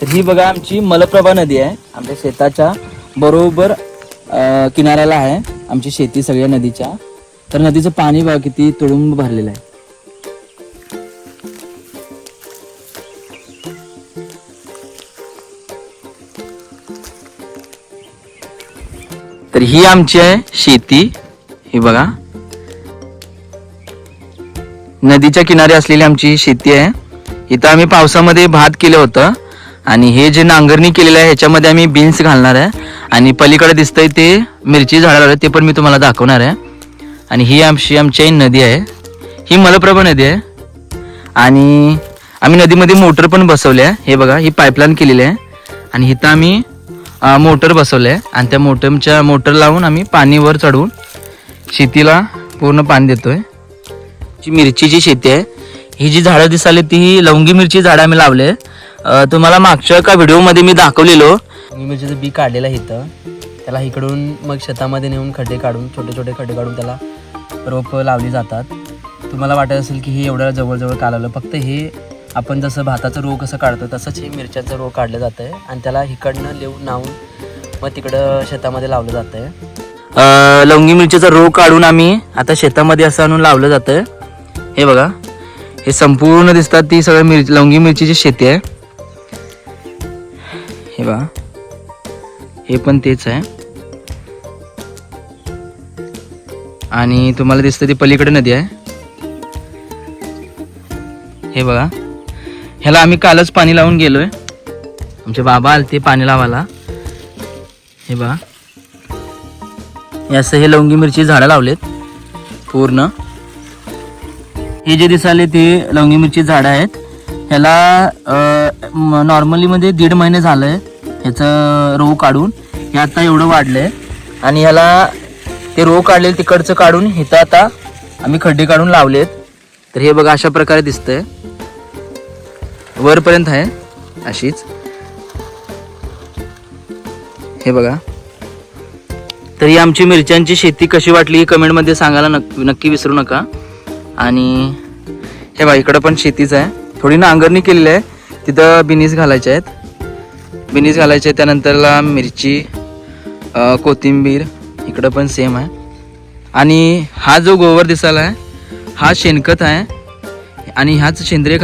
तर ही बघा आमची मलप्रभा नदी आहे. आमच्या शेताच्या बरोबर किनाऱ्याला आहे आमची शेती सगळ्या नदीच्या. तर नदीचं पाणी बघा किती तुडुंब भरलेलं आहे. तर ही आमची आहे शेती. ही बघा. नदीच्या किनारी असलेली आमची शेती आहे. इथं आम्ही पावसामध्ये भात केलं होतं. आणि हे जे नांगरणी केलेलं आहे ह्याच्यामध्ये आम्ही बीन्स घालणार आहे. आणि पलीकडे दिसतंय ते मिरची झाडं लावले ते पण मी तुम्हाला दाखवणार आहे. आणि ही आमची आमची नदी आहे. ही मलप्रभा नदी आहे. आणि आम्ही नदीमध्ये मोटर पण बसवली आहे. हे बघा ही पाईपलाईन केलेली आहे. आणि इथं आम्ही मोटर बसवलं आहे. आणि त्या मोटरच्या मोटर लावून आम्ही पाणीवर चढवून शेतीला पूर्ण पाणी देतोय. जी मिरचीची शेती आहे ही जी झाडं दिसाली ती ही लवंगी मिरची झाडं आम्ही लावले तुम्हाला मागच्या एका व्हिडिओमध्ये मी दाखवलेलो. लवंगी मिरचीचं बी काढलेलं आहे इथं. त्याला इकडून मग शेतामध्ये नेऊन खड्डे काढून छोटे छोटे खड्डे काढून त्याला रोप लावली जातात. तुम्हाला वाटत असेल की हे एवढ्या जवळजवळ काढलं फक्त हे आपण जसं भाताचं रोग कसं काढतो तसंच हे मिरच्याचं रोग काढलं जातं आहे आणि त्याला इकडनं लिहून नावून मग तिकडं शेतामध्ये लावलं जातं आहे लवंगी मिरचीचा रोग काढून आम्ही आता शेतामध्ये असं आणून लावलं जातं हे बघा. हे संपूर्ण दिसतात ती सगळं मिरची लवंगी मिरचीची शेती आहे. हे बघा. हे पण तेच आहे. आणि तुम्हाला दिसतं ती पलीकडे नदी आहे. हे बघा. ह्याला आम्ही कालच पाणी लावून गेलोय. आमचे बाबा आलते पाणी लावायला. हे बघा. हे असं हे लवंगी मिरची झाडं लावलेत. पूर्ण. हे जे दिसाले ते लवंगी मिरची झाडं आहेत. ह्याला नॉर्मली म्हणजे दीड महिने झालंय ह्याचं रोग काढून. हे आता एवढं वाढलंय. आणि ह्याला ते रोग काढले तिकडचं काढून इथं आता आम्ही खड्डे काढून लावलेत. तर हे बघा अशा प्रकारे दिसतंय. वरपर्यंत आहे अशीच. हे बघा. तर ही आमची मिरच्यांची शेती कशी वाटली ही कमेंटमध्ये सांगायला नक्की विसरू नका. आणि हे बघा इकडं पण शेतीच आहे. थोडी नांगरणी केलेली आहे. तिथं बिनीस घालायचे आहेत. बिनीस घालायचे आहेत त्यानंतरला मिरची कोथिंबीर इकडं पण सेम आहे. आणि हा जो गोवर दिसायला आहे हा शेणखत आहे. आणि ह्याच सेंद्रिय